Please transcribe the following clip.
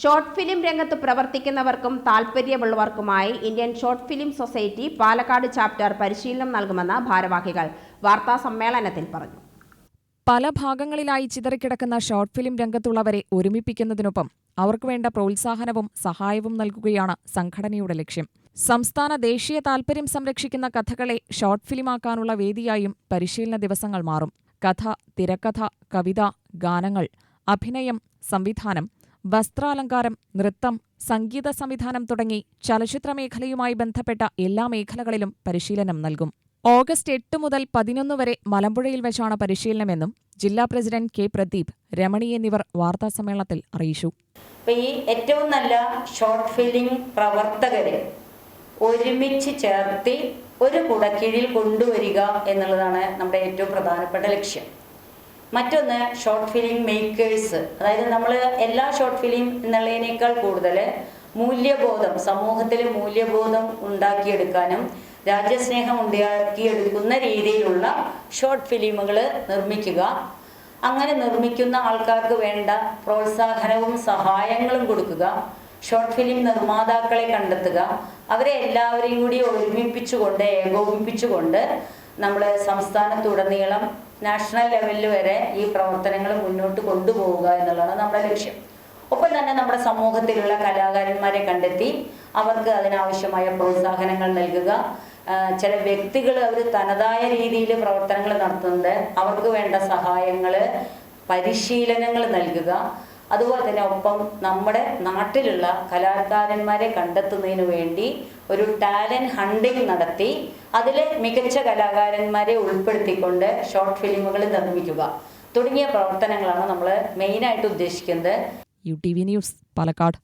Short film രംഗത്ത് പ്രവർത്തിക്കുന്നവർക്കും താൽപ്പര്യമുള്ളവർക്കുമായി Indian short film society Palakkad chapter പരിശീലനം നൽകുമെന്ന് ഭാരവാഹികൾ വാർത്താ സമ്മേളനത്തിൽ പറഞ്ഞു. പല ഭാഗങ്ങളിലായി ചിതറിക്കിടക്കുന്ന ഷോർട്ട് ഫിലിം രംഗത്തുള്ളവരെ ഒരുമിപ്പിക്കുന്നതിനൊപ്പം അവർക്ക് വേണ്ട പ്രോത്സാഹനവും സഹായവും നൽകുകയാണ് സംഘടനയുടെ ലക്ഷ്യം. സംസ്ഥാന ദേശീയ താൽപര്യം സംരക്ഷിക്കുന്ന കഥകളെ ഷോർട്ട് ഫിലിമാക്കാനുള്ള വേദിയായും പരിശീലന ദിവസങ്ങൾ മാറും. കഥ തിരക്കഥ കവിത ഗാനങ്ങൾ അഭിനയം സംവിധാനം വസ്ത്രാലങ്കാരം നൃത്തം സംഗീത സംവിധാനം തുടങ്ങി ചലച്ചിത്ര മേഖലയുമായി ബന്ധപ്പെട്ട എല്ലാ മേഖലകളിലും പരിശീലനം നൽകും. ഓഗസ്റ്റ് എട്ട് മുതൽ പതിനൊന്ന് വരെ മലമ്പുഴയിൽ വെച്ചാണ് പരിശീലനമെന്നും ജില്ലാ പ്രസിഡന്റ് കെ പ്രദീപ് രമണി എന്നിവർ വാർത്താസമ്മേളനത്തിൽ അറിയിച്ചു. ഈ ഏറ്റവും നല്ല ഷോർട്ട് ഫിലിം പ്രവർത്തകരെ ഒരുമിച്ച് ചേർത്തി ഒരു കുടക്കീഴിൽ കൊണ്ടുവരിക എന്നുള്ളതാണ് നമ്മുടെ ഏറ്റവും പ്രധാനപ്പെട്ട ലക്ഷ്യം. മറ്റൊന്ന് ഷോർട്ട് ഫിലിം മേക്കേഴ്സ് അതായത് നമ്മൾ എല്ലാ ഷോർട്ട് ഫിലിം എന്നുള്ളതിനേക്കാൾ കൂടുതൽ മൂല്യബോധം സമൂഹത്തിൽ മൂല്യബോധം ഉണ്ടാക്കിയെടുക്കാനും രാജ്യസ്നേഹം ഉണ്ടാക്കിയെടുക്കുന്ന രീതിയിലുള്ള ഷോർട്ട് ഫിലിമുകൾ നിർമ്മിക്കുക. അങ്ങനെ നിർമ്മിക്കുന്ന ആൾക്കാർക്ക് വേണ്ട പ്രോത്സാഹനവും സഹായങ്ങളും കൊടുക്കുക. ഷോർട്ട് ഫിലിം നിർമ്മാതാക്കളെ കണ്ടെത്തുക. അവരെ എല്ലാവരെയും കൂടി ഒരുമിപ്പിച്ചുകൊണ്ട് ഏകോപിപ്പിച്ചുകൊണ്ട് നമ്മൾ സംസ്ഥാനത്തുടനീളം നാഷണൽ ലെവലിൽ വരെ ഈ പ്രവർത്തനങ്ങൾ മുന്നോട്ട് കൊണ്ടുപോവുക എന്നുള്ളതാണ് നമ്മുടെ ലക്ഷ്യം. ഒപ്പം തന്നെ നമ്മുടെ സമൂഹത്തിലുള്ള കലാകാരന്മാരെ കണ്ടെത്തി അവർക്ക് അതിനാവശ്യമായ പ്രോത്സാഹനങ്ങൾ നൽകുക. ചില വ്യക്തികൾ അവർ തനതായ രീതിയിൽ പ്രവർത്തനങ്ങൾ നടത്തുന്നുണ്ട്. അവർക്ക് വേണ്ട സഹായങ്ങൾ പരിശീലനങ്ങൾ നൽകുക. അതുപോലെ തന്നെ ഒപ്പം നമ്മുടെ നാട്ടിലുള്ള കലാകാരന്മാരെ കണ്ടെത്തുന്നതിന് വേണ്ടി ഒരു ടാലന്റ് ഹണ്ടിങ് നടത്തി അതിലെ മികച്ച കലാകാരന്മാരെ ഉൾപ്പെടുത്തിക്കൊണ്ട് ഷോർട്ട് ഫിലിമുകൾ നിർമ്മിക്കുക. തുടങ്ങിയ പ്രവർത്തനങ്ങളാണ് നമ്മൾ മെയിനായിട്ട് ഉദ്ദേശിക്കുന്നത്. U T V news Palakkad.